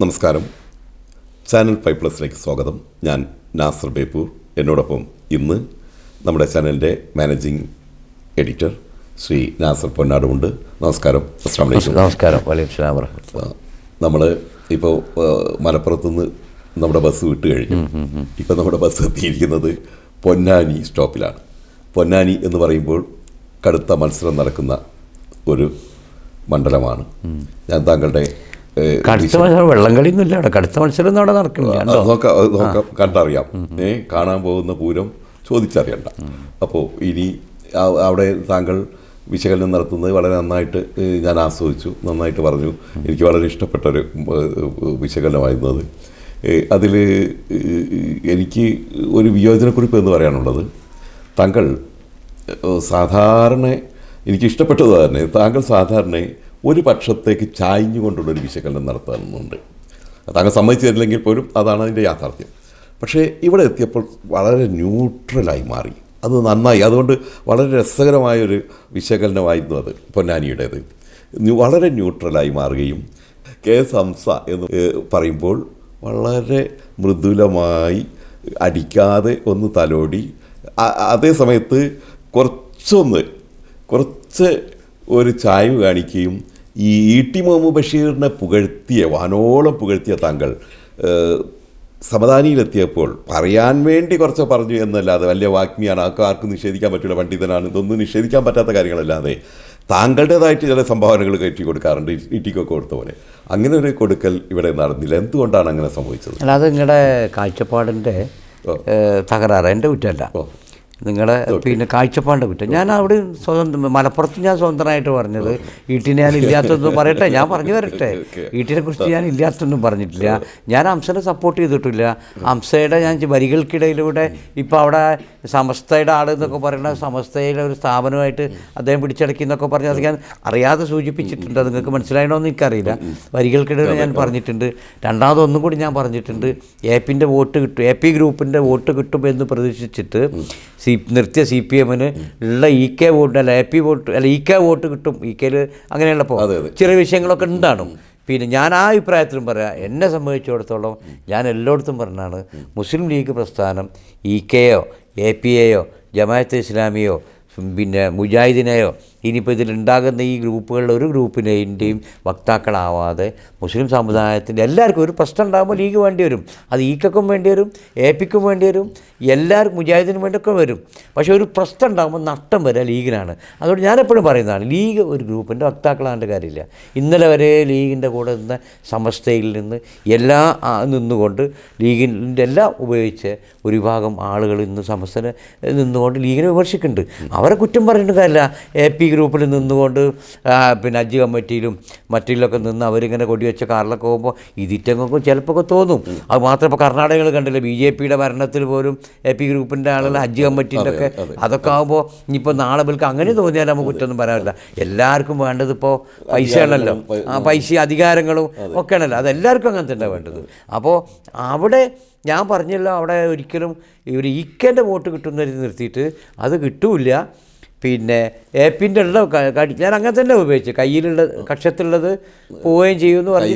നമസ്കാരം. Channel five പ്ലസിലേക്ക് സ്വാഗതം. ഞാൻ നാസർ ബേപ്പൂർ. എന്നോടൊപ്പം ഇന്ന് നമ്മുടെ ചാനലിന്റെ മാനേജിംഗ് എഡിറ്റർ ശ്രീ നാസർ പൊന്നാടുമുണ്ട്. നമസ്കാരം. വലൈക്കും നമസ്കാരം നമ്മൾ ഇപ്പോൾ മലപ്പുറത്തുനിന്ന് നമ്മുടെ ബസ് വിട്ട് കഴിഞ്ഞു. ഇപ്പം നമ്മുടെ ബസ് എത്തിയിരിക്കുന്നത് പൊന്നാനി സ്റ്റോപ്പിലാണ്. പൊന്നാനി എന്ന് പറയുമ്പോൾ കടുത്ത മത്സരം നടക്കുന്ന ഒരു മണ്ഡലമാണ്. ഞാൻ താങ്കളുടെ കടുത്ത മത്സരം വെള്ളം കളിയൊന്നും ഇല്ല അവിടെ. കടുത്ത മത്സരം ഒന്നും അവിടെ നടക്കുന്നില്ല നോക്കാം നോക്കാം കണ്ടറിയാം. ഏ കാണാൻ പോകുന്ന പൂരം ചോദിച്ചറിയണ്ട. അപ്പോൾ ഇനി അവിടെ താങ്കൾ വിശകലനം നടത്തുന്നത് വളരെ നന്നായിട്ട് ഞാൻ ആസ്വദിച്ചു നന്നായിട്ട് പറഞ്ഞു. എനിക്ക് വളരെ ഇഷ്ടപ്പെട്ട ഒരു വിശകലനമായിരുന്നു അത് അതിൽ എനിക്ക് ഒരു വിയോജനക്കുറിപ്പ് എന്ന് പറയാനുള്ളത് താങ്കൾ സാധാരണ എനിക്ക് ഇഷ്ടപ്പെട്ടത് തന്നെ താങ്കൾ സാധാരണ ഒരു പക്ഷത്തേക്ക് ചായഞ്ഞുകൊണ്ടുള്ളൊരു വിശകലനം നടത്തുന്നുണ്ട്. താങ്കൾ സമ്മതിച്ചു തരില്ലെങ്കിൽ പോലും അതാണ് അതിന്റെ യാഥാർത്ഥ്യം. പക്ഷേ ഇവിടെ എത്തിയപ്പോൾ വളരെ ന്യൂട്രലായി മാറി. അത് നന്നായി. അതുകൊണ്ട് വളരെ രസകരമായൊരു വിശകലനമായിരുന്നു അത് പൊന്നാനിയുടേത്. ന്യൂ- വളരെ ന്യൂട്രലായി മാറുകയും കെ സംസ എന്ന് പറയുമ്പോൾ വളരെ മൃദുലമായി അടിക്കാതെ ഒന്ന് തലോടി അതേ സമയത്ത് കുറച്ചൊന്ന് കുറച്ച് ഒരു ചായ്വ് കാണിക്കുകയും ഈ ഇ ടി മുഹമ്മദ് ബഷീറിനെ പുകഴ്ത്തിയ വാനോളം പുകഴ്ത്തിയ താങ്കൾ ഏഹ്, സമദാനിയിലെത്തിയപ്പോൾ പറയാൻ വേണ്ടി കുറച്ച് പറഞ്ഞു എന്നല്ലാതെ വലിയ വാഗ്മിയാണ് ആർക്കും ആർക്കും നിഷേധിക്കാൻ പറ്റില്ല പണ്ഡിതനാണ്. ഇതൊന്നും നിഷേധിക്കാൻ പറ്റാത്ത കാര്യങ്ങളല്ലാതെ താങ്കളുടേതായിട്ട് ചില സംഭാവനകൾ കയറ്റി കൊടുക്കാറുണ്ട് ഇട്ടിക്കൊക്കെ കൊടുത്ത പോലെ. അങ്ങനെ ഒരു കൊടുക്കൽ ഇവിടെ നടന്നില്ല. എന്തുകൊണ്ടാണ് അങ്ങനെ സംഭവിച്ചത്? അല്ലാതെ നിങ്ങളുടെ കാഴ്ചപ്പാടിന്റെ. തകരാറ്. എന്റെ കുറ്റമല്ല. ഓ. നിങ്ങളുടെ പിന്നെ കാഴ്ചപ്പാടിന്റെ കുറ്റം. ഞാൻ അവിടെ സ്വതന്ത്രം മലപ്പുറത്ത് ഞാൻ സ്വതന്ത്രമായിട്ട് പറഞ്ഞത് ഈട്ടിനെ ഞാൻ ഇല്ലാത്തതൊന്നും പറയട്ടെ ഞാൻ പറഞ്ഞു വരട്ടെ ഈട്ടിനെ കുറിച്ച് ഞാൻ ഇല്ലാത്തതൊന്നും പറഞ്ഞിട്ടില്ല. ഞാൻ അംസനെ സപ്പോർട്ട് ചെയ്തിട്ടില്ല. അംസയുടെ ഞാൻ വരികൾക്കിടയിലൂടെ ഇപ്പോൾ അവിടെ സമസ്തയുടെ ആൾ എന്നൊക്കെ പറയുന്ന സമസ്തയിലെ ഒരു സ്ഥാപനമായിട്ട് അദ്ദേഹം പിടിച്ചടക്കി എന്നൊക്കെ പറഞ്ഞ് അത് ഞാൻ അറിയാതെ സൂചിപ്പിച്ചിട്ടുണ്ട്. അത് നിങ്ങൾക്ക് മനസ്സിലായണോ എന്ന് എനിക്കറിയില്ല. വരികൾക്കിടയിൽ ഞാൻ പറഞ്ഞിട്ടുണ്ട്. രണ്ടാമതൊന്നും കൂടി ഞാൻ പറഞ്ഞിട്ടുണ്ട്. എ പിന്റെ വോട്ട് കിട്ടും എ പി ഗ്രൂപ്പിന്റെ വോട്ട് കിട്ടും എന്ന് പ്രതീക്ഷിച്ചിട്ട് സി നിർത്തിയ സി പി എമ്മിന് ഉള്ള ഇ കെ വോട്ട് അല്ല എ പി വോട്ട് അല്ല ഇ കെ വോട്ട് കിട്ടും ഇ കെയിൽ അങ്ങനെയുള്ളപ്പോൾ. ചെറിയ വിഷയങ്ങളൊക്കെ ഉണ്ടാകും പിന്നെ ഞാൻ ആ അഭിപ്രായത്തിലും പറയാം എന്നെ സംബന്ധിച്ചിടത്തോളം ഞാൻ എല്ലായിടത്തും പറഞ്ഞാണ് മുസ്ലിം ലീഗ് പ്രസ്ഥാനം ഇ കെയോ എ പി എയോ ജമാഅത്തെ ഇസ്ലാമിയോ പിന്നെ മുജാഹിദിനെയോ ഇനിയിപ്പോൾ ഇതിലുണ്ടാകുന്ന ഈ ഗ്രൂപ്പുകളിൽ ഒരു ഗ്രൂപ്പിനെയും വക്താക്കളാവാതെ മുസ്ലിം സമുദായത്തിന്റെ എല്ലാവർക്കും ഒരു പ്രശ്നം ഉണ്ടാകുമ്പോൾ ലീഗ് വേണ്ടി വരും. അത് ഈക്കും വേണ്ടി വരും എ പിക്കും വേണ്ടി വരും എല്ലാവർക്കും മുജാഹിദിനും വേണ്ടിയൊക്കെ വരും. പക്ഷേ ഒരു പ്രശ്നം ഉണ്ടാകുമ്പോൾ നഷ്ടം വരിക ലീഗിനാണ്. അതുകൊണ്ട് ഞാനെപ്പോഴും പറയുന്നതാണ് ലീഗ് ഒരു ഗ്രൂപ്പിന്റെ വക്താക്കളാണ്ട് കാര്യമില്ല. ഇന്നലെ വരെ ലീഗിന്റെ കൂടെ നിന്ന സമസ്തയിൽ നിന്ന് എല്ലാ നിന്നുകൊണ്ട് ലീഗിന്റെ എല്ലാം ഉപയോഗിച്ച് ഒരു വിഭാഗം ആളുകൾ ഇന്ന് സമസ്തനെ നിന്നുകൊണ്ട് ലീഗിനെ വിമർശിക്കുന്നുണ്ട്. അവരെ കുറ്റം പറയേണ്ട കാര്യമില്ല. എ പി ഗ്രൂപ്പിൽ നിന്നുകൊണ്ട് പിന്നെ ഹജ്ജ് കമ്മിറ്റിയിലും മറ്റിലൊക്കെ നിന്ന് അവരിങ്ങനെ കൊടിവെച്ച കാറിലൊക്കെ പോകുമ്പോൾ ഇതിറ്റങ്ങൾക്കും ചിലപ്പോൾ തോന്നും. അത് മാത്രം ഇപ്പോൾ കർണാടകകൾ കണ്ടില്ല ബി ജെ പിയുടെ ഭരണത്തിൽ പോലും എ പി ഗ്രൂപ്പിന്റെ ആളുകൾ ഹജ്ജ് കമ്മിറ്റിന്റെ ഒക്കെ അതൊക്കെ ആകുമ്പോൾ ഇനിയിപ്പോൾ നാളെ വിൽക്ക് അങ്ങനെ തോന്നിയാൽ നമുക്ക് കുറ്റമൊന്നും പറയാറില്ല എല്ലാവർക്കും വേണ്ടത് ഇപ്പോൾ പൈസയാണല്ലോ. ആ പൈസ അധികാരങ്ങളും ഒക്കെ ആണല്ലോ അതെല്ലാവർക്കും അങ്ങനെ തന്നെ വേണ്ടത്. അപ്പോൾ അവിടെ ഞാൻ പറഞ്ഞല്ലോ അവിടെ ഒരിക്കലും ഇവർ ഈക്കന്റെ വോട്ട് കിട്ടുന്ന നിർത്തിയിട്ട് അത് കിട്ടൂല പിന്നെ ഏപ്പിന്റെ ഉള്ള ക- കടി ഞാൻ അങ്ങനെ തന്നെ ഉപയോഗിച്ചു. കയ്യിലുള്ള കക്ഷത്തുള്ളത് പോവുകയും ചെയ്യുമെന്ന് പറഞ്ഞു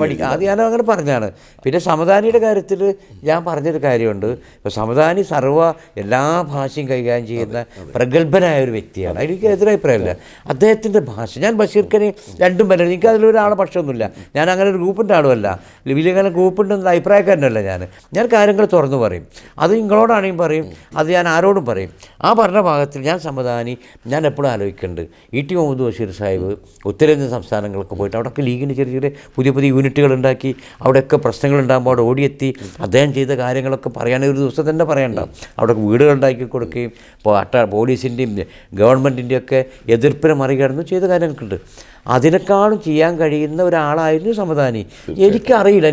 പഠിക്കാം. അത് ഞാൻ അങ്ങനെ പറഞ്ഞാണ് പിന്നെ സമദാനിയുടെ കാര്യത്തിൽ ഞാൻ പറഞ്ഞൊരു കാര്യമുണ്ട്. ഇപ്പോൾ സമദാനി സർവ എല്ലാ ഭാഷയും കൈകാര്യം ചെയ്യുന്ന പ്രഗത്ഭനായ ഒരു വ്യക്തിയാണ്. എനിക്ക് എതിരഭിപ്രായമില്ല അദ്ദേഹത്തിന്റെ ഭാഷ. ഞാൻ ബഷീർക്കനെ രണ്ടും വരെ എനിക്ക് അതിലൊരാളെ പക്ഷമൊന്നുമില്ല. ഞാൻ അങ്ങനെ ഒരു ഗ്രൂപ്പിന്റെ ആളുമല്ല. വലിയ ഗ്രൂപ്പിന്റെ അഭിപ്രായക്കാരനല്ല ഞാൻ. ഞാൻ കാര്യങ്ങൾ തുറന്നു പറയും. അത് നിങ്ങളോടാണെങ്കിൽ പറയും. അത് ഞാൻ ആരോടും പറയും. ആ പറഞ്ഞ ഭാഗത്തിൽ ഞാൻ സമാധാനി ഞാൻ എപ്പോഴും ആലോചിക്കുന്നുണ്ട് ഇ. ടി. മുഹമ്മദ് ബഷീർ സാഹിബ് ഉത്തരേന്ത്യൻ സംസ്ഥാനങ്ങളൊക്കെ പോയിട്ട് അവിടെയൊക്കെ ലീഗിന് ചെറിയ ചെറിയ പുതിയ പുതിയ യൂണിറ്റുകൾ ഉണ്ടാക്കി അവിടെയൊക്കെ പ്രശ്നങ്ങൾ ഉണ്ടാകുമ്പോൾ അവിടെ ഓടിയെത്തി അദ്ദേഹം ചെയ്ത കാര്യങ്ങളൊക്കെ പറയാൻ ഒരു ദിവസം തന്നെ പറയണ്ട അവിടെ വീടുകൾ ഉണ്ടാക്കി കൊടുക്കുകയും ഇപ്പോൾ അട്ട പോലീസിന്റെയും ഗവൺമെന്റിന്റെയൊക്കെ എതിർപ്പിനെ മറികടന്ന് ചെയ്ത കാര്യങ്ങൾക്കുണ്ട്. അതിനേക്കാളും ചെയ്യാൻ കഴിയുന്ന ഒരാളായിരുന്നു സമദാനി എനിക്കറിയില്ല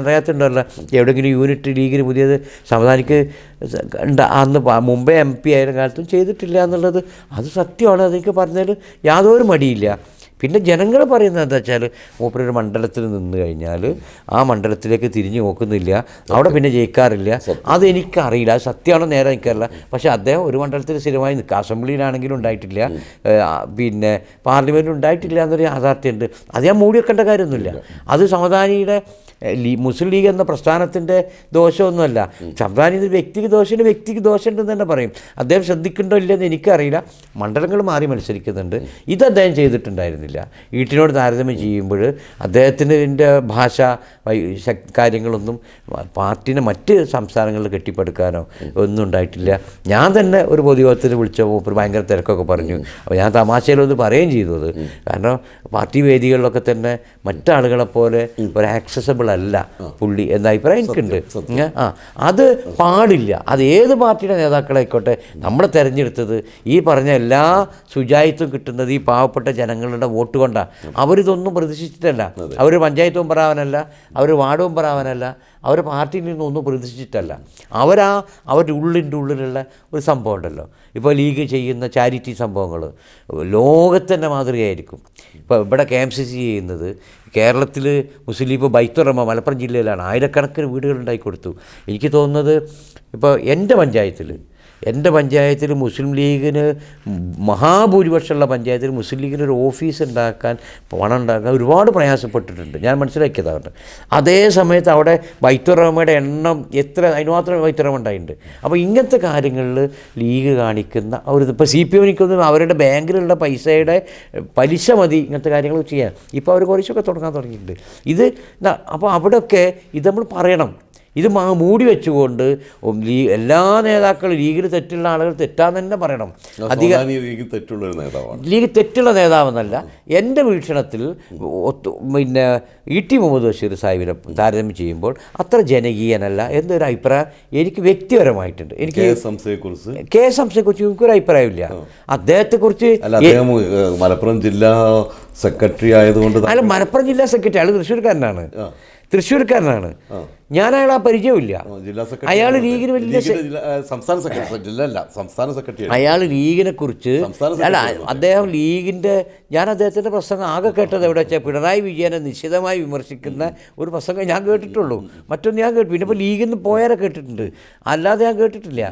അറിയാത്തുണ്ടല്ലോ എവിടെയെങ്കിലും യൂണിറ്റ് ലീഗിന് പുതിയത് സമദാനിക്ക് അന്ന് മുമ്പേ എം പി ആയിരുന്ന കാലത്തും ചെയ്തിട്ടില്ല എന്നുള്ളത് അത് സത്യമാണ്. അതെനിക്ക് പറഞ്ഞതിൽ യാതൊരു മടിയില്ല. പിന്നെ ജനങ്ങൾ പറയുന്നത് എന്താ വെച്ചാൽ മൂപ്പരൊരു മണ്ഡലത്തിൽ നിന്ന് കഴിഞ്ഞാൽ ആ മണ്ഡലത്തിലേക്ക് തിരിഞ്ഞു നോക്കുന്നില്ല. അവിടെ പിന്നെ ജയിക്കാറില്ല. അതെനിക്കറിയില്ല. അത് സത്യമാണോ നേരെ എനിക്കറിയില്ല. പക്ഷേ അദ്ദേഹം ഒരു മണ്ഡലത്തിൽ സ്ഥിരമായി നിൽക്കുക അസംബ്ലിയിലാണെങ്കിലും ഉണ്ടായിട്ടില്ല. പിന്നെ പാർലമെന്റിൽ ഉണ്ടായിട്ടില്ല എന്നൊരു യാഥാർത്ഥ്യമുണ്ട്. അത് ഞാൻ മൂടി വെക്കേണ്ട കാര്യമൊന്നുമില്ല. അത് സമദാനിയുടെ മുസ്ലിം ലീഗ് എന്ന പ്രസ്ഥാനത്തിന്റെ ദോഷമൊന്നുമല്ല. സംസ്ഥാനം ഇത് വ്യക്തിക്ക് ദോഷമുണ്ട് വ്യക്തിക്ക് ദോഷമുണ്ടെന്ന് തന്നെ പറയും. അദ്ദേഹം ശ്രദ്ധിക്കണ്ടോ ഇല്ലെന്ന് എനിക്കറിയില്ല. മണ്ഡലങ്ങൾ മാറി മത്സരിക്കുന്നുണ്ട്. ഇത് അദ്ദേഹം ചെയ്തിട്ടുണ്ടായിരുന്നില്ല. വീട്ടിനോട് താരതമ്യം ചെയ്യുമ്പോൾ അദ്ദേഹത്തിന് ഇതിന്റെ ഭാഷ കാര്യങ്ങളൊന്നും പാർട്ടിനെ മറ്റ് സംസ്ഥാനങ്ങളിൽ കെട്ടിപ്പടുക്കാനോ ഒന്നും ഉണ്ടായിട്ടില്ല. ഞാൻ തന്നെ ഒരു പൊതുയോഗത്തിന് വിളിച്ചപ്പോൾ ഒരു ഭയങ്കര തിരക്കൊക്കെ പറഞ്ഞു. അപ്പോൾ ഞാൻ തമാശയിലൊന്ന് പറയുകയും ചെയ്തു കാരണം പാർട്ടി വേദികളിലൊക്കെ തന്നെ മറ്റാളുകളെ പോലെ ഒരു ആക്സസബിൾ അല്ല പുള്ളി എന്ന അഭിപ്രായം എനിക്കുണ്ട്. ആ അത് പാടില്ല. അത് ഏത് പാർട്ടിയുടെ നേതാക്കളായിക്കോട്ടെ നമ്മളെ തിരഞ്ഞെടുത്തത് ഈ പറഞ്ഞ എല്ലാ ശുചായിത്വം കിട്ടുന്നത് ഈ പാവപ്പെട്ട ജനങ്ങളുടെ വോട്ട് കൊണ്ടാണ് അവരിതൊന്നും പ്രതീക്ഷിച്ചിട്ടല്ല. അവർ പഞ്ചായത്ത് മെമ്പറാവാനല്ല അവർ വാർഡ് മെമ്പറാവാനല്ല അവർ പാർട്ടിയിൽ നിന്നൊന്നും പ്രതീക്ഷിച്ചിട്ടല്ല. അവരാ അവരുടെ ഉള്ളിന്റെ ഉള്ളിലുള്ള ഒരു സംഭവം ഉണ്ടല്ലോ. ഇപ്പോൾ ലീഗ് ചെയ്യുന്ന ചാരിറ്റി സംഭവങ്ങൾ ലോകത്തന്നെ മാതൃകയായിരിക്കും. ഇപ്പോൾ ഇവിടെ കെ എം സി സി ചെയ്യുന്നത് കേരളത്തിൽ മുസ്ലിം ഇപ്പോൾ ബൈത്തുറമ്മ മലപ്പുറം ജില്ലയിലാണ്. ആയിരക്കണക്കിന് വീടുകൾ ഉണ്ടാക്കി കൊടുത്തു. എനിക്ക് തോന്നുന്നത് ഇപ്പോൾ എന്റെ പഞ്ചായത്തിൽ എന്റെ പഞ്ചായത്തിൽ മുസ്ലിം ലീഗിന് മഹാഭൂരിപക്ഷമുള്ള പഞ്ചായത്തിൽ മുസ്ലിം ലീഗിന് ഒരു ഓഫീസ് ഉണ്ടാക്കാൻ പണം ഉണ്ടാക്കാൻ ഒരുപാട് പ്രയാസപ്പെട്ടിട്ടുണ്ട്. ഞാൻ മനസ്സിലാക്കിയതാണ്. അതേ സമയത്ത് അവിടെ വൈത്തുറമയുടെ എണ്ണം എത്ര അതിനുമാത്രം വൈത്തുറമ ഉണ്ടായിട്ടുണ്ട്. അപ്പോൾ ഇങ്ങനത്തെ കാര്യങ്ങളിൽ ലീഗ് കാണിക്കുന്ന ഒരു ഇപ്പോൾ സി പി എമ്മിനിക്കൊന്നും അവരുടെ ബാങ്കിലുള്ള പൈസയുടെ പലിശ മതി ഇങ്ങനത്തെ കാര്യങ്ങൾ ചെയ്യാൻ. ഇപ്പോൾ അവർ കുറച്ചൊക്കെ തുടങ്ങാൻ തുടങ്ങിയിട്ടുണ്ട്. ഇത് അപ്പോൾ അവിടെയൊക്കെ ഇത് നമ്മൾ പറയണം. ഇത് മാ മൂടി വെച്ചുകൊണ്ട് എല്ലാ നേതാക്കളും ലീഗിൽ തെറ്റുള്ള ആളുകൾ തെറ്റാന്ന് തന്നെ പറയണം. അധികം ലീഗ് തെറ്റുള്ള നേതാവാണ്. ലീഗ് തെറ്റുള്ള നേതാവെന്നല്ല എന്റെ വീക്ഷണത്തിൽ ഒത്തു പിന്നെ ഇ ടി മുഹമ്മദ് ബഷീർ സാഹിബിനെ താരതമ്യം ചെയ്യുമ്പോൾ അത്ര ജനകീയനല്ല എന്നൊരു അഭിപ്രായം എനിക്ക് വ്യക്തിപരമായിട്ടുണ്ട്. എനിക്ക് കെ എസ് ഹംസയെക്കുറിച്ച് കെ എസ് ഹംസയെക്കുറിച്ച് എനിക്കൊരു അഭിപ്രായമില്ല. അദ്ദേഹത്തെക്കുറിച്ച് മലപ്പുറം ജില്ലാ സെക്രട്ടറി ആയതുകൊണ്ട് അല്ല അയാൾ മലപ്പുറം ജില്ലാ സെക്രട്ടറി. അയാൾ തൃശ്ശൂർക്കാരനാണ്. തൃശ്ശൂർക്കാരനാണ്. ഞാൻ അയാൾ ആ പരിചയമില്ല അയാൾ ലീഗിന് വലിയ സംസ്ഥാന സെക്രട്ടറി. ജില്ലല്ല സംസ്ഥാന സെക്രട്ടറി അയാൾ ലീഗിനെ കുറിച്ച് അല്ല അദ്ദേഹം ലീഗിന്റെ ഞാൻ അദ്ദേഹത്തിന്റെ പ്രസംഗം ആകെ കേട്ടത് എവിടെ വെച്ചാൽ പിണറായി വിജയനെ നിശ്ചിതമായി വിമർശിക്കുന്ന ഒരു പ്രസംഗം ഞാൻ കേട്ടിട്ടുള്ളൂ. മറ്റൊന്ന് ഞാൻ കേട്ടു പിന്നെ ഇപ്പോൾ ലീഗിൽ നിന്ന് പോയാലെ കേട്ടിട്ടുണ്ട്. അല്ലാതെ ഞാൻ കേട്ടിട്ടില്ല.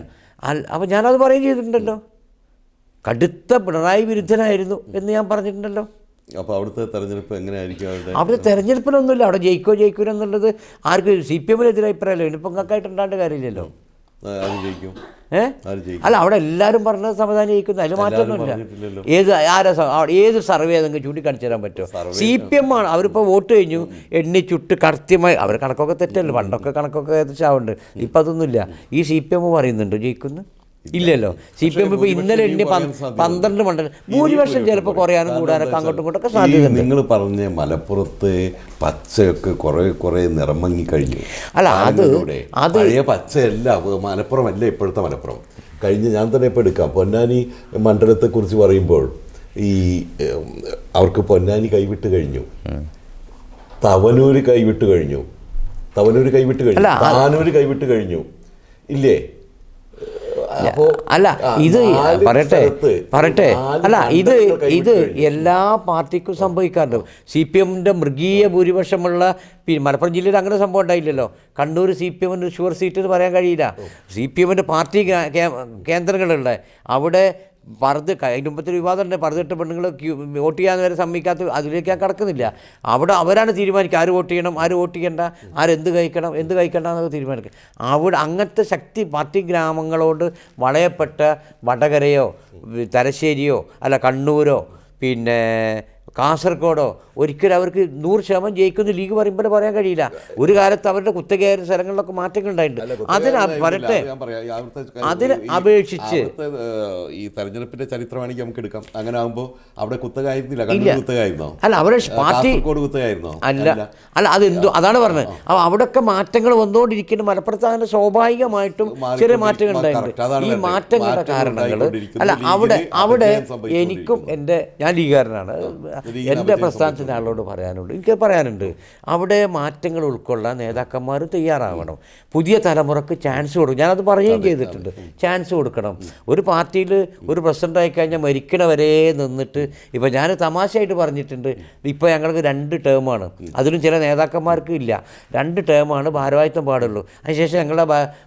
അപ്പൊ അപ്പോൾ ഞാനത് പറയുകയും ചെയ്തിട്ടുണ്ടല്ലോ. കടുത്ത പിണറായി വിരുദ്ധനായിരുന്നു എന്ന് ഞാൻ പറഞ്ഞിട്ടുണ്ടല്ലോ. അപ്പൊ അവിടുത്തെ തെരഞ്ഞെടുപ്പ് എങ്ങനെയായിരിക്കും അവരുടെ അവിടെ തെരഞ്ഞെടുപ്പിനൊന്നുമില്ല. അവിടെ ജയിക്കോ ജയിക്കൂല എന്നുള്ളത് ആർക്ക് സി പി എമ്മിനെതിരെ അഭിപ്രായമല്ലോ. ഇനിയിപ്പോൾ നിങ്ങൾക്കായിട്ട് ഉണ്ടാണ്ട് കാര്യമില്ലല്ലോ. ആ, ആര് ജയിക്കും? ഏ? ആര് അല്ല അവിടെ എല്ലാവരും പറഞ്ഞത് സമാധാനം ജയിക്കുന്നു. അതിൽ മാറ്റമൊന്നുമില്ല. ഏത് ആരാ അവിടെ ഏത് സർവേ നിങ്ങൾക്ക് ചൂണ്ടിക്കാണിച്ചു തരാൻ പറ്റുമോ സി പി എം ആണ്. അവരിപ്പോൾ വോട്ട് കഴിഞ്ഞു. എണ്ണി ചുട്ട് കൃത്യമായി അവർ കണക്കൊക്കെ തെറ്റല്ലോ. പണ്ടൊക്കെ കണക്കൊക്കെ ഏകദേശാവുണ്ട് ഇപ്പം അതൊന്നുമില്ല. ഈ സി പി എം പറയുന്നുണ്ട്. ജയിക്കുന്നു. ഇല്ലല്ലോ. സി പി എം ഇപ്പോൾ ഇന്നലെ എണ്ണി പന്ത് പന്ത്രണ്ട് മണ്ഡലം ഭൂരിപക്ഷം ചിലപ്പോൾ കുറയാനും കൂടാനൊക്കെ അങ്ങോട്ടും ഇങ്ങോട്ടൊക്കെ സാധ്യതയുണ്ട്. നിങ്ങൾ പറഞ്ഞ മലപ്പുറത്ത് പച്ചയൊക്കെ കുറെ കുറെ നിറമങ്ങി കഴിഞ്ഞു അല്ല, അത് അത് പഴയ പച്ചയല്ല മലപ്പുറം അല്ല ഇപ്പോഴത്തെ മലപ്പുറം. കഴിഞ്ഞ ഞാൻ തന്നെ ഇപ്പോൾ എടുക്കാം. പൊന്നാനി മണ്ഡലത്തെ കുറിച്ച് പറയുമ്പോൾ ഈ അവർക്ക് പൊന്നാനി കൈവിട്ട് കഴിഞ്ഞു. തവനൂര് കൈവിട്ട് കഴിഞ്ഞു. തവനൂര് കൈവിട്ട് കഴിഞ്ഞു. താനൂർ കൈവിട്ട് കഴിഞ്ഞു. ഇല്ലേ? അല്ല ഇത് പറയട്ടെ പറയട്ടെ. അല്ല ഇത് ഇത് എല്ലാ പാർട്ടിക്കും സംഭവിക്കാറുണ്ട്. സി പി എമ്മിന്റെ മൃഗീയ ഭൂരിപക്ഷമുള്ള മലപ്പുറം ജില്ലയിൽ അങ്ങനെ സംഭവം ഉണ്ടായില്ലല്ലോ. കണ്ണൂർ സി പി എമ്മിന്റെ ഷുവർ സീറ്റ് എന്ന് പറയാൻ കഴിയില്ല. സി പി എമ്മിന്റെ പാർട്ടി കേന്ദ്രങ്ങളുണ്ട്. അവിടെ പറത് അതിന്റെ മുമ്പത്തെ വിവാദമുണ്ട് പറതിട്ട് പെണ്ണുങ്ങൾ വോട്ട് ചെയ്യാൻ വരെ സമ്മതിക്കാത്ത അതിലേക്ക് കടക്കുന്നില്ല. അവിടെ അവരാണ് തീരുമാനിക്കുക. ആര് വോട്ട് ചെയ്യണം ആര് വോട്ട് ചെയ്യണ്ട ആരെന്ത് കഴിക്കണം എന്ത് കഴിക്കണ്ട എന്നൊക്കെ തീരുമാനിക്കുക. അവിടെ അങ്ങനത്തെ ശക്തി പാർട്ടി ഗ്രാമങ്ങളോട് വളയപ്പെട്ട വടകരയോ തലശ്ശേരിയോ അല്ല കണ്ണൂരോ പിന്നെ കാസർഗോഡോ ഒരിക്കലും അവർക്ക് നൂറ് ശതമാനം ജയിക്കുന്ന ലീഗ് പറയുമ്പോൾ പറയാൻ കഴിയില്ല. ഒരു കാലത്ത് അവരുടെ കുത്തകയായ സ്ഥലങ്ങളിലൊക്കെ മാറ്റങ്ങൾ ഉണ്ടായിട്ടുണ്ട്. അതിന് അപേക്ഷിച്ച് ഈ തെരഞ്ഞെടുപ്പിന്റെ ചരിത്രമാണെങ്കിൽ നമുക്ക് എടുക്കാം. അങ്ങനെ ആകുമ്പോൾ അവിടെ കുത്തകായിരുന്നില്ല കണ്ണൂർ കുത്തകായിരുന്നോ അല്ല അവരെ പാർട്ടി കുത്തകായിരുന്നോ അല്ല. അല്ല. അതെന്തോ അതാണ് പറഞ്ഞത്. അപ്പോൾ അവിടെയൊക്കെ മാറ്റങ്ങൾ വന്നുകൊണ്ടിരിക്കുന്നു മലപ്പുറത്ത് അങ്ങനെ സ്വാഭാവികമായിട്ടും ചെറിയ. മാറ്റങ്ങൾ ഉണ്ടായിട്ടുണ്ട്. ഈ. മാറ്റങ്ങളുടെ കാരണങ്ങൾ അല്ല അവിടെ അവിടെ എനിക്കും എന്റെ ഞാൻ ലീഗുകാരനാണ്. എന്റെ പ്രസ്ഥാനത്തിന്റെ ആളോട് പറയാനുണ്ട്. എനിക്ക് പറയാനുണ്ട്. അവിടെ മാറ്റങ്ങൾ ഉൾക്കൊള്ളാൻ നേതാക്കന്മാർ തയ്യാറാവണം. പുതിയ തലമുറയ്ക്ക് ചാൻസ് കൊടുക്കും ഞാനത് പറയുകയും ചെയ്തിട്ടുണ്ട്. ചാൻസ് കൊടുക്കണം. ഒരു പാർട്ടിയിൽ ഒരു പ്രസിഡന്റ് ആയി കഴിഞ്ഞാൽ മരിക്കണ വരെ നിന്നിട്ട് ഇപ്പം ഞാൻ തമാശയായിട്ട് പറഞ്ഞിട്ടുണ്ട്. ഇപ്പോൾ ഞങ്ങൾക്ക് രണ്ട് ടേമാണ് അതിലും ചില നേതാക്കന്മാർക്ക് ഇല്ല. രണ്ട് ടേമാണ് ഭാരവാഹിത്വം പാടുള്ളൂ. അതിനുശേഷം ഞങ്ങളുടെ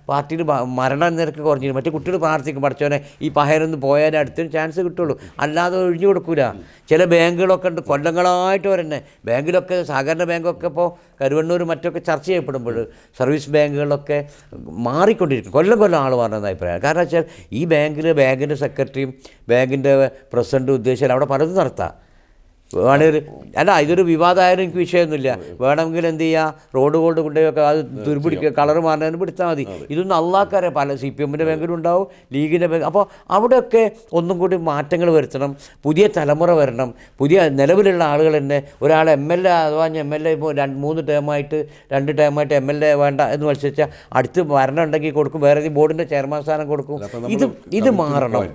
പാർട്ടിയിൽ മരണ നിരക്ക് കുറഞ്ഞിരുന്നു. മറ്റു കുട്ടികൾ പ്രാർത്ഥിക്കും പഠിച്ചവനെ ഈ പഹയനൊന്ന് പോയാലും അടുത്തൊരു ചാൻസ് കിട്ടുള്ളൂ. അല്ലാതെ ഒഴിഞ്ഞു കൊടുക്കൂല. ചില ബാങ്കുകളൊക്കെ ഉണ്ട് കൊല്ലങ്ങളായിട്ട് വരന്നെ. ബാങ്കിലൊക്കെ സഹകരണ ബാങ്കൊക്കെ ഇപ്പോൾ കരുവണ്ണൂർ മറ്റൊക്കെ ചർച്ച ചെയ്യപ്പെടുമ്പോൾ സർവീസ് ബാങ്കുകളൊക്കെ മാറിക്കൊണ്ടിരിക്കും. കൊല്ലം കൊല്ലം ആൾ മാറുന്ന അഭിപ്രായം. കാരണം വെച്ചാൽ ഈ ബാങ്കിൽ ബാങ്കിന്റെ സെക്രട്ടറിയും ബാങ്കിന്റെ പ്രസിഡന്റും ഉദ്ദേശിച്ചാൽ അവിടെ പലതും നടത്താം. വേണമെങ്കിൽ അല്ല ഇതൊരു വിവാദമായാലും എനിക്ക് വിഷയമൊന്നുമില്ല. വേണമെങ്കിൽ എന്ത് ചെയ്യുക റോഡ് ഗോൾഡ് കൊണ്ടുപോയൊക്കെ അത് തുരുപിടിക്കുക കളർ മാറുന്നതിന് പിടിച്ചാൽ മതി. ഇതൊന്നും അള്ളാക്കാരെ പല സി പി എമ്മിന്റെ ബാങ്കിലും ഉണ്ടാവും ലീഗിന്റെ ബാങ്ക് അപ്പോൾ അവിടെയൊക്കെ ഒന്നും കൂടി മാറ്റങ്ങൾ വരുത്തണം. പുതിയ തലമുറ വരണം. പുതിയ നിലവിലുള്ള ആളുകൾ തന്നെ ഒരാൾ എം എൽ എ അഥവാ എം എൽ എ ഇപ്പോൾ രണ്ട് മൂന്ന് ടേമായിട്ട് രണ്ട് ടേമായിട്ട് എം എൽ എ വേണ്ട എന്ന് മത്സരിച്ചാൽ അടുത്ത് ഭരണം ഉണ്ടെങ്കിൽ കൊടുക്കും. വേറെ ബോർഡിന്റെ ചെയർമാൻ സ്ഥാനം കൊടുക്കും. ഇത് ഇത് മാറണം.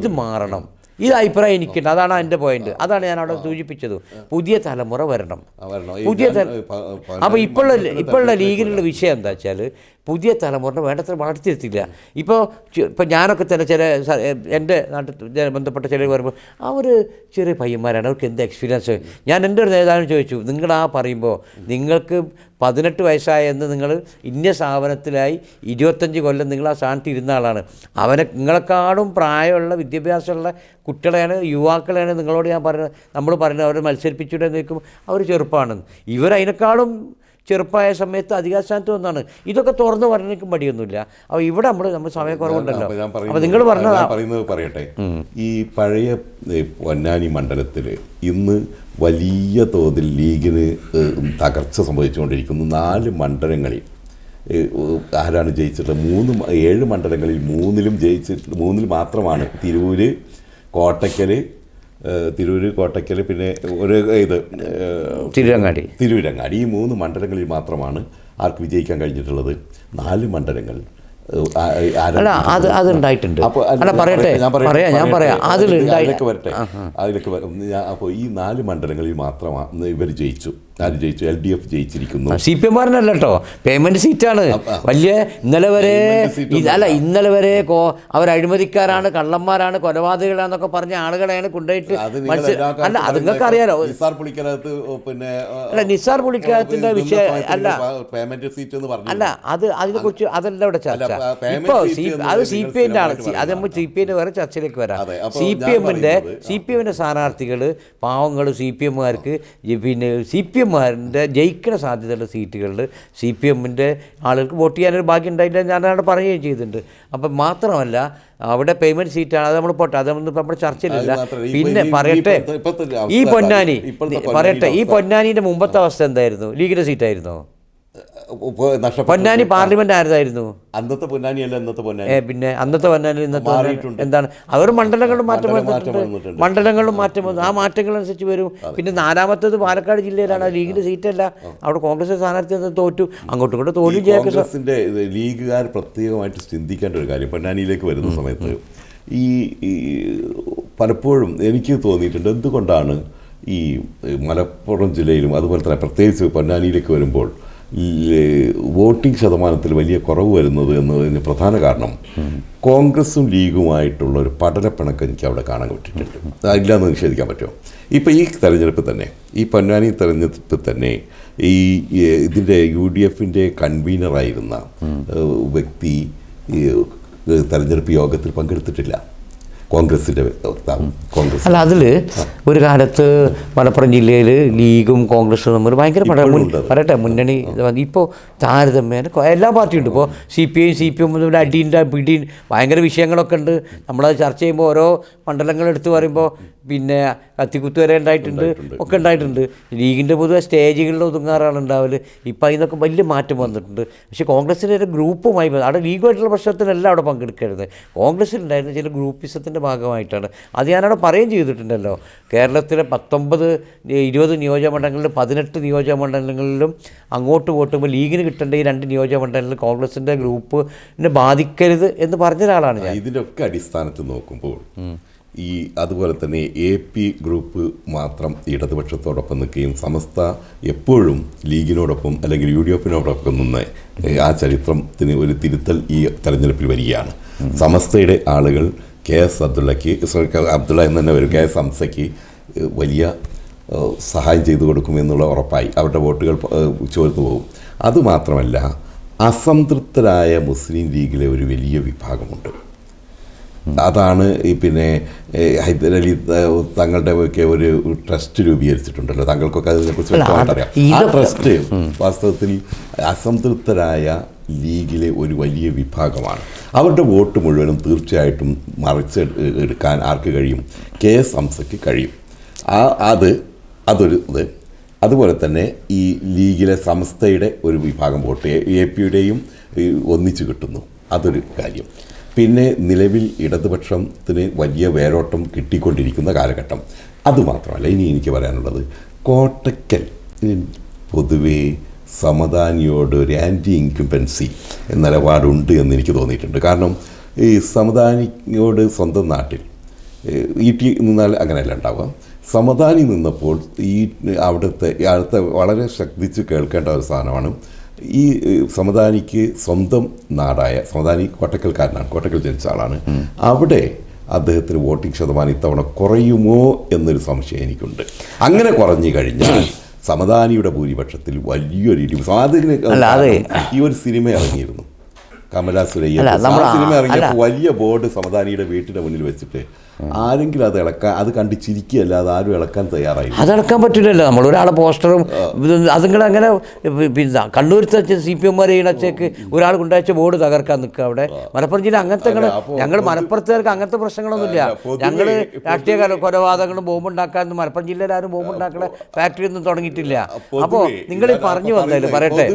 ഇത് മാറണം. ഇത് അഭിപ്രായം എനിക്കുണ്ട്. അതാണ് എന്റെ പോയിന്റ് അതാണ് ഞാൻ അവിടെ സൂചിപ്പിച്ചത്. പുതിയ തലമുറ വരണം. പുതിയ തല- അപ്പോൾ ഇപ്പോഴുള്ള ഇപ്പോഴുള്ള ലീഗിലുള്ള വിഷയം എന്താ വെച്ചാൽ പുതിയ തലമുറ വേണ്ടത്ര വളർത്തിയെത്തില്ല ഇപ്പോൾ ഇപ്പോൾ ഞാനൊക്കെ തന്നെ ചില എന്റെ നാട്ടിൽ ബന്ധപ്പെട്ട ചിലർ പറയുമ്പോൾ അവർ ചെറിയ പയ്യന്മാരാണ് അവർക്ക് എന്ത് എക്സ്പീരിയൻസ് ഞാൻ എന്റെ ഒരു നേതാവിന് ചോദിച്ചു നിങ്ങൾ ആ പറയുമ്പോൾ നിങ്ങൾക്ക് പതിനെട്ട് വയസ്സായെന്ന് നിങ്ങൾ ഇന്ന സ്ഥാപനത്തിലായി ഇരുപത്തഞ്ച് കൊല്ലം നിങ്ങൾ ആ സ്ഥാനത്ത് ഇരുന്ന ആളാണ്. അവനെ നിങ്ങളെക്കാളും പ്രായമുള്ള വിദ്യാഭ്യാസമുള്ള കുട്ടികളെയാണ് യുവാക്കളെയാണ് നിങ്ങളോട് ഞാൻ പറയുന്നത്. നമ്മൾ പറയുന്നത് അവരെ മത്സരിപ്പിച്ചുകൂടെ നിൽക്കുമ്പോൾ അവർ ചെറുപ്പമാണെന്ന് ഇവരതിനേക്കാളും ചെറുപ്പമായ സമയത്ത് അധികാരസ്ഥാനത്ത് വന്നാണ്. ഇതൊക്കെ തുറന്നു പറഞ്ഞിട്ട് മടിയൊന്നുമില്ല. അപ്പോൾ ഇവിടെ നമ്മൾ നമ്മൾ സമയക്കുറവുണ്ടല്ലോ. അപ്പോൾ നിങ്ങൾ പറഞ്ഞതാ. പറയുന്നത് പറയട്ടെ. ഈ പഴയ പൊന്നാനി മണ്ഡലത്തിൽ ഇന്ന് വലിയ തോതിൽ ലീഗിന് തകർച്ച സംഭവിച്ചുകൊണ്ടിരിക്കുന്നു. നാല് മണ്ഡലങ്ങളിൽ ആരാണ് ജയിച്ചിട്ടുള്ളത്? മൂന്ന് ഏഴ് മണ്ഡലങ്ങളിൽ മൂന്നിലും ജയിച്ചിട്ട് മൂന്നിൽ മാത്രമാണ് തിരൂര് കോട്ടയ്ക്കൽ തിരൂര് കോട്ടയ്ക്കൽ പിന്നെ ഒരു ഇത് തിരുരങ്ങാടി. തിരുവരങ്ങാടി തിരുവിരങ്ങാടി ഈ മൂന്ന് മണ്ഡലങ്ങളിൽ മാത്രമാണ് ആർക്ക് വിജയിക്കാൻ കഴിഞ്ഞിട്ടുള്ളത്. നാല് മണ്ഡലങ്ങൾ അല്ല അത് അതുണ്ടായിട്ടുണ്ട്. അല്ല പറയട്ടെ. ഞാൻ പറയാം ഞാൻ പറയട്ടെ. പറയാം അതിലുണ്ടായി അതിലേക്ക് വരട്ടെ. അതിലേക്ക് അപ്പോൾ ഈ നാല് മണ്ഡലങ്ങളിൽ മാത്രമാണ് ഇവർ ജയിച്ചു. ആര് ജയിച്ചു? എൽ ഡി എഫ് ജയിച്ചിരിക്കുന്നു. സി പി എമ്മാരനല്ല കേട്ടോ. പേയ്മെന്റ് സീറ്റാണ് വലിയ ഇന്നലെ വരെ അല്ല ഇന്നലെ വരെ കോ അവർ അഴിമതിക്കാരാണ് കള്ളന്മാരാണ് കൊലപാതകളാണെന്നൊക്കെ പറഞ്ഞ ആളുകളെയാണ് കൊണ്ടുപോയിട്ട് അല്ല അത് നിങ്ങൾക്ക് അറിയാലോ നിസാർ പിന്നെ അല്ല നിസാർ പുളിക്കകത്തിന്റെ വിഷയം അല്ല. പേയ്മെന്റ് സീറ്റ് എന്ന് പറഞ്ഞു. അല്ല അത് അതിനെ കുറിച്ച് അതല്ല ഇവിടെ ചർച്ച. ഇപ്പോൾ അത് സി പി ഐന്റെ ആണ് അത് നമ്മൾ സി പി വേറെ ചർച്ചയിലേക്ക് വരാം. സി പി എമ്മിന്റെ സി പി എമ്മിന്റെ സ്ഥാനാർത്ഥികൾ പാവങ്ങൾ സി പി എമ്മുകാർക്ക് പിന്നെ സി പി എമ്മുകാരന്റെ ജയിക്കുന്ന സാധ്യതയുള്ള സീറ്റുകളിൽ സി പി എമ്മിന്റെ ആളുകൾക്ക് വോട്ട് ചെയ്യാനൊരു ഭാഗ്യം ഉണ്ടായില്ല ഞാൻ അവിടെ പറയുകയും ചെയ്തിട്ടുണ്ട്. അപ്പം മാത്രമല്ല അവിടെ പേയ്മെന്റ് സീറ്റാണ് അത് നമ്മൾ പോട്ടെ അത് നമ്മുടെ ചർച്ചയിലില്ല. പിന്നെ പറയട്ടെ ഈ പൊന്നാനി പറയട്ടെ ഈ പൊന്നാനിന്റെ മുമ്പത്തെ അവസ്ഥ എന്തായിരുന്നു? ലീഗിന്റെ സീറ്റായിരുന്നോ പൊന്നാനി പാർലമെന്റ് ആരതായിരുന്നു അന്നത്തെ പൊന്നാനിയല്ല ഇന്നത്തെ പൊന്നാനി. പിന്നെ അന്നത്തെ പൊന്നാനി ഇന്നത്തെ എന്താണ്? അവർ മണ്ഡലങ്ങളും മാറ്റം മണ്ഡലങ്ങളും മാറ്റം വന്നിട്ടുണ്ട്. വന്നിട്ടുണ്ട്. മാറ്റം വന്നു. ആ മാറ്റങ്ങൾ അനുസരിച്ച് വരും പിന്നെ നാലാമത്തേത് പാലക്കാട് ജില്ലയിലാണ്. ലീഗിന്റെ സീറ്റല്ല. അവിടെ കോൺഗ്രസ് സ്ഥാനാർത്ഥി തോറ്റു. അങ്ങോട്ടും ഇങ്ങോട്ടും തോന്നി തോൽവി കോൺഗ്രസിന്റെ ലീഗുകാർ പ്രത്യേകമായിട്ട് ചിന്തിക്കേണ്ട ഒരു കാര്യം പൊന്നാനിയിലേക്ക് വരുന്ന സമയത്ത് ഈ പലപ്പോഴും എനിക്ക് തോന്നിയിട്ടുണ്ട് എന്തുകൊണ്ടാണ് ഈ മലപ്പുറം ജില്ലയിലും അതുപോലെ തന്നെ പ്രത്യേകിച്ച് പൊന്നാനിയിലേക്ക് വരുമ്പോൾ ഈ വോട്ടിംഗ് ശതമാനത്തിൽ വലിയ കുറവ് വരുന്നത് എന്നതിന് പ്രധാന കാരണം കോൺഗ്രസും ലീഗുമായിട്ടുള്ള ഒരു പഠനപ്പിണക്കം എനിക്ക് അവിടെ കാണാൻ പറ്റിയിട്ടുണ്ട്. അതില്ലാന്ന് നിഷേധിക്കാൻ പറ്റുമോ? ഇപ്പോൾ ഈ തെരഞ്ഞെടുപ്പ് തന്നെ ഈ പൊന്നാനി തെരഞ്ഞെടുപ്പ് തന്നെ ഈ ഇതിന്റെ യു ഡി എഫിന്റെ കൺവീനറായിരുന്ന വ്യക്തി തെരഞ്ഞെടുപ്പ് യോഗത്തിൽ പങ്കെടുത്തിട്ടില്ല. കോൺഗ്രസിന്റെ വക്താവ് കോൺഗ്രസ്. അല്ല അതിൽ ഒരു കാലത്ത് മലപ്പുറം ജില്ലയിൽ ലീഗും കോൺഗ്രസും തമ്മിൽ ഭയങ്കര പറയട്ടെ മുന്നണി ഇപ്പോൾ താരതമ്യേന എല്ലാ പാർട്ടിയും ഉണ്ട്. ഇപ്പോൾ C P I C P M തമ്മിൽ അടിയുണ്ട് പിടി ഭയങ്കര വിഷയങ്ങളൊക്കെ ഉണ്ട്. നമ്മളത് ചർച്ച ചെയ്യുമ്പോൾ ഓരോ മണ്ഡലങ്ങൾ എടുത്തു പറയുമ്പോൾ പിന്നെ കത്തിക്കുത്ത് വരെ ഉണ്ടായിട്ടുണ്ട് ഒക്കെ ഉണ്ടായിട്ടുണ്ട്. ലീഗിന്റെ പൊതുവെ സ്റ്റേജുകളിൽ ഒതുങ്ങാറാണ് ഉണ്ടാവൽ ഇപ്പം അതിനൊക്കെ വലിയ മാറ്റം വന്നിട്ടുണ്ട്. പക്ഷേ കോൺഗ്രസിന്റെ ഒരു ഗ്രൂപ്പുമായി അവിടെ ലീഗുമായിട്ടുള്ള പ്രശ്നത്തിനല്ല അവിടെ പങ്കെടുക്കരുത്. കോൺഗ്രസ്സിലുണ്ടായിരുന്ന ചില ഗ്രൂപ്പിസത്തിന്റെ ഭാഗമായിട്ടാണ്. അത് ഞാനവിടെ പറയുകയും ചെയ്തിട്ടുണ്ടല്ലോ. കേരളത്തിലെ പത്തൊമ്പത് ഇരുപത് നിയോജകമണ്ഡലങ്ങളിൽ പതിനെട്ട് നിയോജകമണ്ഡലങ്ങളിലും അങ്ങോട്ട് വോട്ടുമ്പോൾ ലീഗിന് കിട്ടേണ്ട ഈ രണ്ട് നിയോജകമണ്ഡലങ്ങളിൽ കോൺഗ്രസിന്റെ ഗ്രൂപ്പിനെ ബാധിക്കരുത് എന്ന് പറഞ്ഞ ഒരാളാണ് ഞാൻ. ഇതിന്റെ ഒക്കെ അടിസ്ഥാനത്ത് നോക്കുമ്പോൾ ഈ അതുപോലെ തന്നെ എ പി ഗ്രൂപ്പ് മാത്രം ഇടതുപക്ഷത്തോടൊപ്പം നിൽക്കുകയും സമസ്ത എപ്പോഴും ലീഗിനോടൊപ്പം അല്ലെങ്കിൽ യു ഡി എഫിനോടൊപ്പം നിന്ന് ആ ചരിത്രത്തിന് ഒരു തിരുത്തൽ ഈ തെരഞ്ഞെടുപ്പിൽ വരികയാണ്. സമസ്തയുടെ ആളുകൾ കെ എസ് അബ്ദുള്ളയ്ക്ക് അബ്ദുള്ള എന്ന് തന്നെ വരും. കെ എസ് ഹംസയ്ക്ക് വലിയ സഹായം ചെയ്തു കൊടുക്കുമെന്നുള്ള ഉറപ്പായി. അവരുടെ വോട്ടുകൾ ചോർന്നു പോകും. അതുമാത്രമല്ല അസംതൃപ്തരായ മുസ്ലിം ലീഗിലെ ഒരു വലിയ വിഭാഗമുണ്ട്. അതാണ് ഈ പിന്നെ ഹൈദരലി തങ്ങളുടെ ഒക്കെ ഒരു ട്രസ്റ്റ് രൂപീകരിച്ചിട്ടുണ്ടല്ലോ. തങ്ങൾക്കൊക്കെ അതിനെക്കുറിച്ച് വ്യക്തമായിട്ട് അറിയാം. ആ ട്രസ്റ്റ് വാസ്തവത്തിൽ അസംതൃപ്തരായ ലീഗിലെ ഒരു വലിയ വിഭാഗമാണ്. അവരുടെ വോട്ട് മുഴുവനും തീർച്ചയായിട്ടും മറിച്ച് എടുക്കാൻ ആർക്ക് കഴിയും? കെ എസ് ഹംസയ്ക്ക് കഴിയും. ആ അത് അതൊരു ഇത്. അതുപോലെ തന്നെ ഈ ലീഗിലെ സംസ്ഥയുടെ ഒരു വിഭാഗം വോട്ട് എ പിയുടെയും ഒന്നിച്ചു കിട്ടുന്നു. അതൊരു കാര്യം. പിന്നെ നിലവിൽ ഇടതുപക്ഷത്തിന് വലിയ വേരോട്ടം കിട്ടിക്കൊണ്ടിരിക്കുന്ന കാലഘട്ടം. അതുമാത്രമല്ല ഇനി എനിക്ക് പറയാനുള്ളത് കോട്ടക്കൽ പൊതുവേ സമദാനിയോട് ഒരു ആന്റി ഇൻക്യുമ്പൻസി നിലപാടുണ്ട് എന്ന് എനിക്ക് തോന്നിയിട്ടുണ്ട്. കാരണം ഈ സമദാനിയോട് സ്വന്തം നാട്ടിൽ ഇ ടി നിന്നാൽ അങ്ങനെയല്ല ഉണ്ടാവുക. സമദാനി നിന്നപ്പോൾ ഈ അവിടുത്തെ അടുത്ത വളരെ ശ്രദ്ധിച്ച് കേൾക്കേണ്ട ഒരു സാധനമാണ് ഈ സമദാനിക്ക് സ്വന്തം നാടായ സമദാനി കോട്ടക്കൽക്കാരനാണ് കോട്ടക്കൽ ജനിച്ച ആളാണ്. അവിടെ അദ്ദേഹത്തിന് വോട്ടിംഗ് ശതമാനം ഇത്തവണ കുറയുമോ എന്നൊരു സംശയം എനിക്കുണ്ട്. അങ്ങനെ കുറഞ്ഞു കഴിഞ്ഞാൽ സമദാനിയുടെ ഭൂരിപക്ഷത്തിൽ വലിയൊരു ഇടിവ്. ഈ ഒരു സിനിമ ഇറങ്ങിയിരുന്നു. കമലാസുരയ്യ സുരയ്യ സിനിമ ഇറങ്ങിയപ്പോൾ വലിയ ബോർഡ് സമദാനിയുടെ വീട്ടിന്റെ മുന്നിൽ വെച്ചിട്ട് ആരെങ്കിലും അത് ഇളക്കാൻ അത് കണ്ട് ചിരിക്കുകയല്ലാതെ ആരും ഇളക്കാൻ തയ്യാറായി അത് ഇളക്കാൻ പറ്റില്ലല്ലോ. നമ്മൾ ഒരാളെ പോസ്റ്ററും അതുങ്ങൾ അങ്ങനെ പിന്നെ കണ്ണൂരത്തെ സി പി എമ്മാരെ ഇണച്ചേക്ക് ഒരാൾ കൊണ്ടുവച്ച ബോർഡ് തകർക്കാൻ നിൽക്കുക അവിടെ. മലപ്പുറം ജില്ല അങ്ങനത്തെ ഞങ്ങൾ മലപ്പുറത്തുകാർക്ക് അങ്ങനത്തെ പ്രശ്നങ്ങളൊന്നുമില്ല. ഞങ്ങൾ രാഷ്ട്രീയ കൊലപാതകങ്ങളും കൊലപാതകങ്ങളും ബോംബുണ്ടാക്കാൻ മലപ്പുറം ജില്ലയിൽ ആരും ബോംബുണ്ടാക്കുന്ന ഫാക്ടറി ഒന്നും തുടങ്ങിയിട്ടില്ല. അപ്പോൾ നിങ്ങൾ പറഞ്ഞു വന്നതിൽ പറയട്ടെ?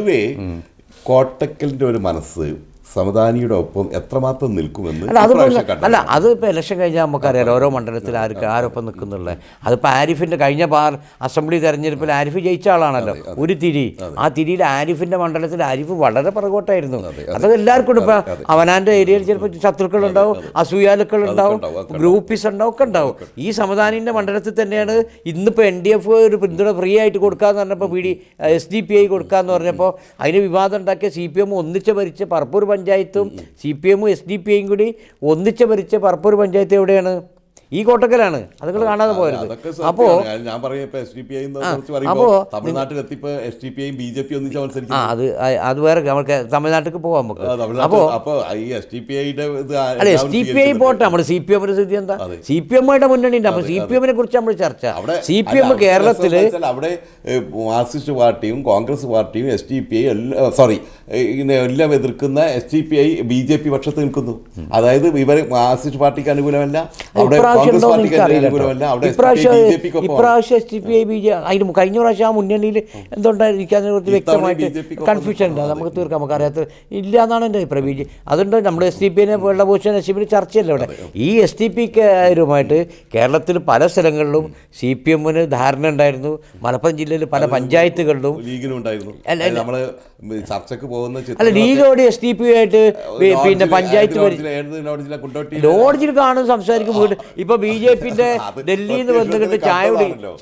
കോട്ടക്കലിന്റെ ഒരു മനസ്സ് സമദാനിയുടെ ഒപ്പം എത്രമാത്രം നിൽക്കുമെന്ന് അല്ല അത് ഇപ്രാവശ്യം പറഞ്ഞ- അല്ല കണ്ടു. അത് ഇപ്പോൾ ഇലക്ഷൻ കഴിഞ്ഞാൽ നമുക്കറിയാം ഓരോ മണ്ഡലത്തിൽ ആർക്ക് ആരൊപ്പം നിൽക്കുന്നുള്ളത് അതിപ്പോൾ ആരിഫിന്റെ കഴിഞ്ഞ പാർ അസംബ്ലി തെരഞ്ഞെടുപ്പിൽ ആരിഫ് ജയിച്ച ആളാണല്ലോ ഒരു തിരി. ആ തിരിയിൽ ആരിഫിന്റെ മണ്ഡലത്തിൽ ആരിഫ് വളരെ പുറകോട്ടായിരുന്നു. അത് എല്ലാവർക്കും ഇപ്പോൾ അവനാന്റെ ഏരിയയിൽ ചിലപ്പോൾ ശത്രുക്കളുണ്ടാവും അസൂയാലുക്കളുണ്ടാവും ഗ്രൂപ്പീസ് ഉണ്ടാവും ഒക്കെ ഉണ്ടാവും. ഈ സമദാനിന്റെ മണ്ഡലത്തിൽ തന്നെയാണ് ഇന്നിപ്പോൾ എൻ ഡി എഫ് ഒരു പിന്തുണ ഫ്രീ ആയിട്ട് കൊടുക്കാന്ന് പറഞ്ഞപ്പോൾ P D S D P I കൊടുക്കാന്ന് പറഞ്ഞപ്പോൾ അതിന് വിവാദം ഉണ്ടാക്കിയ സി പി എം ഒന്നിച്ച് ഭരിച്ച് പറപ്പൂർ പഞ്ചായത്തും സി പി എമ്മും എസ് ഡി പി ഐയും കൂടി ഒന്നിച്ച് ഭരിച്ച പറപ്പൂർ പഞ്ചായത്ത് എവിടെയാണ്? ഈ കോട്ടക്കലാണ്. അതൊക്കെ കാണാതെ പോയത് അപ്പോ അപ്പോൾ ഞാൻ പറയാം ഇപ്പൊ എസ് ഡി പി ഐ കുറിച്ച് പറയുമ്പോൾ അപ്പോ തമിഴ്നാട്ടിലെത്തിപ്പോ എസ് ഡി പി ഐയും ബി ജെ പി ഒന്നിച്ച് മത്സരിക്കും അത് അത് വേറെ നമുക്ക് തമിഴ്നാട്ടിലേക്ക് പോകാം നമുക്ക്. അപ്പോൾ അല്ലെ ഈ എസ് ടി പി ഐയുടെ അല്ല എസ് എല്ലാവരും പി ഐ പോട്ടെ നമ്മുടെ സി പി എമ്മിന്റെ സ്ഥിതി എന്താ? സി പി എമ്മുമായിട്ട് മുന്നണി ഉണ്ട് അപ്പോൾ സി പി എമ്മിനെ കുറിച്ച് നമ്മൾ ചർച്ച. സി പി എം കേരളത്തിൽ അവിടെ മാർക്സിസ്റ്റ് പാർട്ടിയും കോൺഗ്രസ് പാർട്ടിയും എസ് ഡി പി ഐ എല്ലാം സോറി ഇങ്ങനെ എല്ലാം എതിർക്കുന്ന S D P I B J P പക്ഷത്ത് നിൽക്കുന്നു. അതായത് ഇവർ മാർക്സിസ്റ്റ് പാർട്ടിക്ക് അനുകൂലമല്ല. അവിടെ ഇപ്രാവശ്യം ഉണ്ടോ എന്ന് എനിക്കറിയില്ല ഇപ്രാവശ്യം ഇപ്രാവശ്യം S T P I B J അതിന് കഴിഞ്ഞ പ്രാവശ്യം ആ മുന്നണിയിൽ കുറിച്ച് വ്യക്തമായിട്ട് കൺഫ്യൂഷൻ ഉണ്ട്. നമുക്ക് തീർക്കാം. നമുക്ക് അറിയാത്ത ഇല്ല എന്നാണ് എന്റെ അഭിപ്രായം. ബി ജെ അതുകൊണ്ട് നമ്മൾ എസ് ടി പി നെ വെള്ളഭൂഷൺ എസ് ടി പി ചർച്ചയല്ല ഇവിടെ? ഈ എസ് ടി പിക്കാരുമായിട്ട് കേരളത്തിൽ പല സ്ഥലങ്ങളിലും സി പി എമ്മിന് ധാരണ ഉണ്ടായിരുന്നു. മലപ്പുറം ജില്ലയിൽ പല പഞ്ചായത്തുകളിലും ചർച്ചക്ക് പോകുന്ന അല്ല ലീഗോട് എസ് ടി പി ആയിട്ട് പിന്നെ പഞ്ചായത്ത്? ലോഡ്ജിൽ കാണും സംസാരിക്കും വീട് ഇപ്പൊ ബി ജെ പിന്റെ അത് ഡൽഹിയിൽ നിന്ന് വന്നിട്ട് ചായ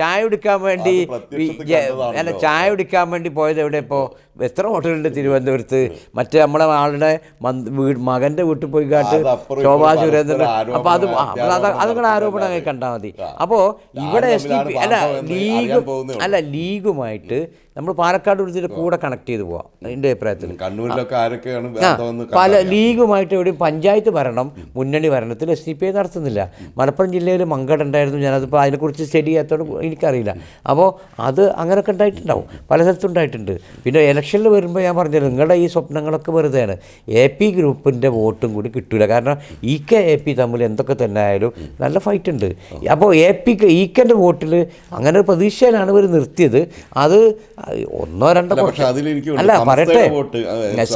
ചായ കുടിക്കാൻ വേണ്ടി. അല്ല ചായ കുടിക്കാൻ വേണ്ടി പോയത് എവിടെ ഇപ്പോൾ എത്ര ഹോട്ടലുണ്ട് തിരുവനന്തപുരത്ത്? മറ്റേ നമ്മളെ ആളുടെ മകന്റെ വീട്ടിൽ പോയി കാട്ട് ശോഭാ സുരേന്ദ്രൻ അപ്പൊ അത് ആരോപണം, അപ്പോൾ അത് അതുങ്ങൾ അത്യാരോപണം ആരോപണം കണ്ടാൽ മതി. അപ്പോ അപ്പോൾ ഇവിടെ എസ് ഡി പി അല്ല ലീഗ് അല്ല ലീഗുമായിട്ട് നമ്മൾ പാലക്കാട് ഇതിന്റെ കൂടെ കണക്ട് ചെയ്ത് പോവാം എന്റെ അഭിപ്രായത്തിൽ. കണ്ണൂരിലൊക്കെ ആരൊക്കെയാണ് പല. ലീഗുമായിട്ട് എവിടെയും പഞ്ചായത്ത് ഭരണം മുന്നണി ഭരണത്തിൽ എസ് ഡി പി ഐ നടത്തുന്നില്ല. മലപ്പുറം ജില്ലയിൽ മങ്കട ഉണ്ടായിരുന്നു ഞാനതിപ്പോൾ അതിനെക്കുറിച്ച് സ്റ്റഡി ചെയ്യാത്തോട് എനിക്കറിയില്ല. അപ്പോൾ അത് അങ്ങനെയൊക്കെ ഉണ്ടായിട്ടുണ്ടാവും പല സ്ഥലത്തും ഉണ്ടായിട്ടുണ്ട്. പിന്നെ ഇലക്ഷനിൽ വരുമ്പോൾ ഞാൻ പറഞ്ഞത് നിങ്ങളുടെ ഈ സ്വപ്നങ്ങളൊക്കെ വെറുതെയാണ്. എ പി ഗ്രൂപ്പിന്റെ വോട്ടും കൂടി കിട്ടില്ല കാരണം ഇ കെ എ പി തമ്മിൽ എന്തൊക്കെ തന്നെ ആയാലും നല്ല ഫൈറ്റ് ഉണ്ട്. അപ്പോൾ എ പിക്ക് ഇ കെന്റെ വോട്ടിൽ അങ്ങനെ ഒരു പ്രതീക്ഷയിലാണ് ഇവർ നിർത്തിയത്. അത് ഒന്നോ രണ്ടോ അല്ല, പറയട്ടെ.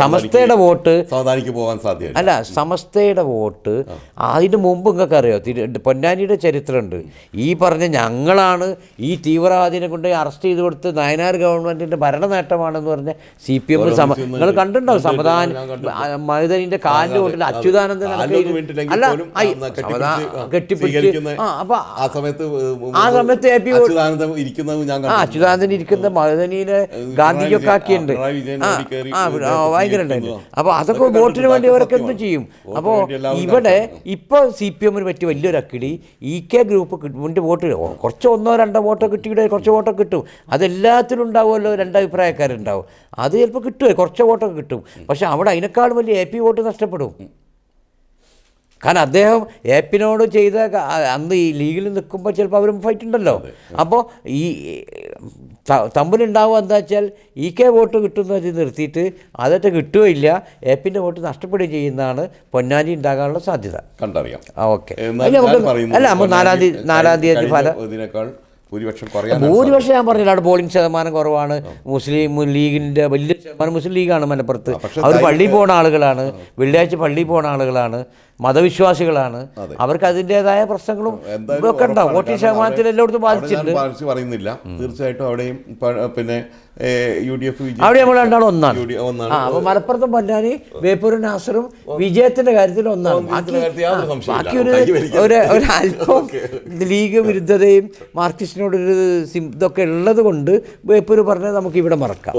സമസ്തയുടെ വോട്ട് സാവധാനിക്ക് പോകാൻ സാധ്യത അല്ല സമസ്തയുടെ വോട്ട് അതിന് മുമ്പ് നിങ്ങൾക്ക് അറിയോ? പൊന്നാനിയുടെ ചരിത്രമുണ്ട്. ഈ പറഞ്ഞ ഞങ്ങളാണ് ഈ തീവ്രവാദിനെ കൊണ്ട് അറസ്റ്റ് ചെയ്ത് കൊടുത്ത് നയനാർ ഗവൺമെന്റിന്റെ ഭരണ നേട്ടമാണെന്ന് പറഞ്ഞ സി പി എം നിങ്ങൾ കണ്ടിട്ടുണ്ടാവും കണ്ടിട്ടുണ്ട്, സമാധാനം കാലിന്റെ കണ്ടിട്ടുണ്ട്. മൈതനിന്റെ അച്യുതാനന്ദൻ അല്ല ആ, കെട്ടിപ്പിടിച്ച് അപ്പം സമയത്ത് ആ സമയത്ത് എ പി ഞാൻ ആ കണ്ടിട്ടുണ്ട്. അച്യുതാനന്ദൻ ഇരിക്കുന്ന മദനീനെ ഗാന്ധിജിയൊക്കെ ആക്കിയുണ്ട് ഭയങ്കര ഉണ്ടായിരുന്നു. അപ്പോൾ അതൊക്കെ വോട്ടിന് വേണ്ടി. അവരൊക്കെ എന്ത് ചെയ്യും അപ്പോൾ ഇവിടെ ഇപ്പൊ ഇപ്പോൾ സി പി എമ്മിന് പറ്റിയ വലിയൊരു അക്കിടി ഇ കെ ഗ്രൂപ്പ് മുന്നിൽ വോട്ട് കുറച്ച് ഒന്നോ രണ്ടോ വോട്ടോ കിട്ടിയിട്ട് കുറച്ച് വോട്ടോ കിട്ടും അതെല്ലാത്തിലും ഉണ്ടാവുമല്ലോ രണ്ടഭിപ്രായക്കാരുണ്ടാവും അത് ചിലപ്പോൾ കിട്ടുമേ കുറച്ച് വോട്ടൊക്കെ കിട്ടും. പക്ഷേ അവിടെ അതിനേക്കാളും വലിയ എ പി വോട്ട് നഷ്ടപ്പെടും. കാരണം അദ്ദേഹം ഏപ്പിനോട് ചെയ്ത അന്ന് ഈ ലീഗിൽ നിൽക്കുമ്പോൾ ചിലപ്പോൾ അവരും ഫൈറ്റ് ഉണ്ടല്ലോ. അപ്പോൾ ഈ തമ്മിലുണ്ടാവുക എന്താ വെച്ചാൽ ഇ കെ വോട്ട് കിട്ടുന്ന കിട്ടുന്നത് നിർത്തിയിട്ട് അതൊക്കെ കിട്ടുകയില്ല ഏപ്പിന്റെ വോട്ട് നഷ്ടപ്പെടുകയും ചെയ്യുന്നതാണ് പൊന്നാനി ഉണ്ടാകാനുള്ള സാധ്യത. കണ്ടറിയാം. ഓക്കെ. അല്ല നമുക്ക് നാലാം തീയതി നാലാം തീയതി ഫലം ഭൂരിപക്ഷം കുറയാൻ ഭൂരിപക്ഷം ഞാൻ പറഞ്ഞില്ല. അവിടെ പോളിംഗ് ശതമാനം കുറവാണ്. മുസ്ലിം ലീഗിന്റെ വലിയ ശതമാനം മുസ്ലിം ലീഗാണ് മലപ്പുറത്ത്. അവർ പള്ളിയിൽ പോകുന്ന ആളുകളാണ്. വെള്ളിയാഴ്ച പള്ളിയിൽ പോകുന്ന ആളുകളാണ്. മതവിശ്വാസികളാണ്. അവർക്ക് അതിന്റെതായ പ്രശ്നങ്ങളും ഇതൊക്കെ ഒക്കെ ഉണ്ടാവും. വോട്ടിംഗ് ശതമാനത്തിൽ എല്ലായിടത്തും ബാധിച്ചിട്ടുണ്ട്. പറയുന്നില്ല. തീർച്ചയായിട്ടും അവിടെയും പിന്നെ യു ഡി എഫ് അവിടെ നമ്മൾ രണ്ടാളും ഒന്നാണ്. അപ്പൊ മലപ്പുറത്തും പൊന്നാനി വേപ്പൂരും നാസറും വിജയത്തിന്റെ കാര്യത്തിൽ ഒന്നാണ്. ബാക്കി ഒരു അല്പം ലീഗ് വിരുദ്ധതയും മാർക്സിസ്റ്റിനോടൊരു ഇതൊക്കെ ഉള്ളത് കൊണ്ട് വേപ്പൂര് പറഞ്ഞത് നമുക്ക് ഇവിടെ മറക്കാം